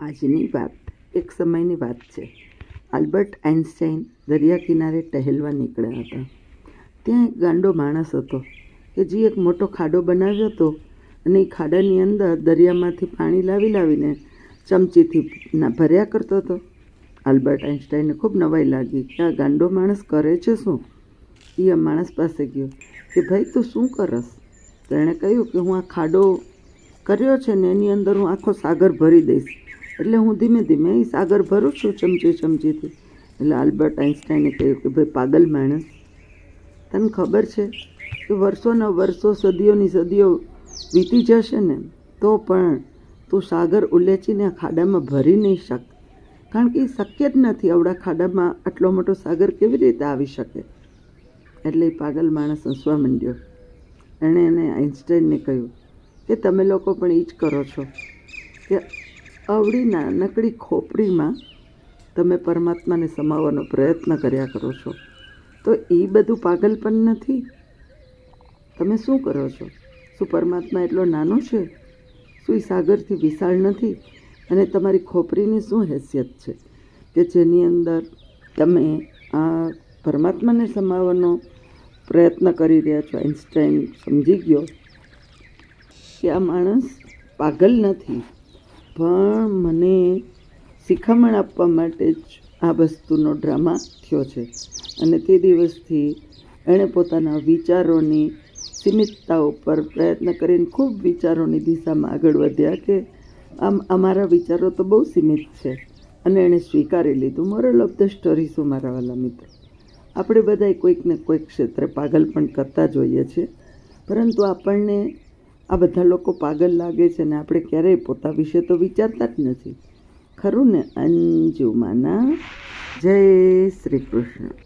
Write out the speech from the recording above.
આજની વાત એક સમયની વાત છે. આલ્બર્ટ આઇન્સ્ટાઈન દરિયા કિનારે ટહેલવા નીકળ્યા હતા. ત્યાં એક ગાંડો માણસ હતો કે જે એક મોટો ખાડો બનાવ્યો હતો અને એ ખાડાની અંદર દરિયામાંથી પાણી લાવી લાવીને ચમચીથી ભર્યા કરતો હતો. આલ્બર્ટ આઇન્સ્ટાઈને ખૂબ નવાઈ લાગી કે આ ગાંડો માણસ કરે છે શું? એ આ માણસ પાસે ગયો કે, ભાઈ, તું શું કરસ? તેણે કહ્યું કે, હું આ ખાડો કર્યો છે ને એની અંદર હું આખો સાગર ભરી દઈશ. એટલે હું ધીમે ધીમે એ સાગર ભરું છું ચમચી ચમચીથી. એટલે આલ્બર્ટ આઇન્સ્ટાઈને કહ્યું કે ભાઈ, પાગલ માણસ. તને ખબર છે કે વર્ષોના વર્ષો સદીઓની સદીઓ વીતી જશે ને, તો પણ તું સાગર ઉલેચીને ખાડામાં ભરી નહીં શક. કારણ કે એ શક્ય જ નથી આવડા ખાડામાં આટલો મોટો સાગર કેવી રીતે આવી શકે. એટલે એ પાગલ માણસ હસવા માંડ્યો. એણે એને આઇન્સ્ટાઈનને કહ્યું કે તમે લોકો પણ એ જ કરો છો કે અવળી નાનકડી ખોપડીમાં તમે પરમાત્માને સમાવવાનો પ્રયત્ન કર્યા કરો છો. તો એ બધું પાગલપન નથી. તમે શું કરો છો? શું પરમાત્મા એટલો નાનો છે? શું એ સાગરથી વિશાળ નથી? અને તમારી ખોપરીની શું હેસિયત છે? કે જેની અંદર તમે આ પરમાત્માને સમાવવાનો પ્રયત્ન કરી રહ્યા છો? આઇન્સ્ટાઈન સમજી ગયો કે આ માણસ પાગલ નથી. પણ મને શિખામણ આપવા માટે જ આ વસ્તુનો ડ્રામા થયો છે. અને તે દિવસથી એણે પોતાના વિચારોની સીમિતતા ઉપર પ્રયત્ન કરીને ખૂબ વિચારોની દિશામાં આગળ વધ્યા કે આમ અમારા વિચારો તો બહુ સીમિત છે. અને એણે સ્વીકારી લીધું મોરલ ઓફ ધ સ્ટોરી શું મારા વાલા મિત્રો? આપણે બધાય કોઈક ને કોઈક ક્ષેત્રે પાગલ પણ કરતા જોઈએ છીએ. પરંતુ આપણને આ બધા લોકો પાગલ લાગે છે ને આપણે ક્યારેય પોતા વિશે તો વિચારતા જ નથી. ખરું ને, અંજુમાના? જય શ્રી કૃષ્ણ.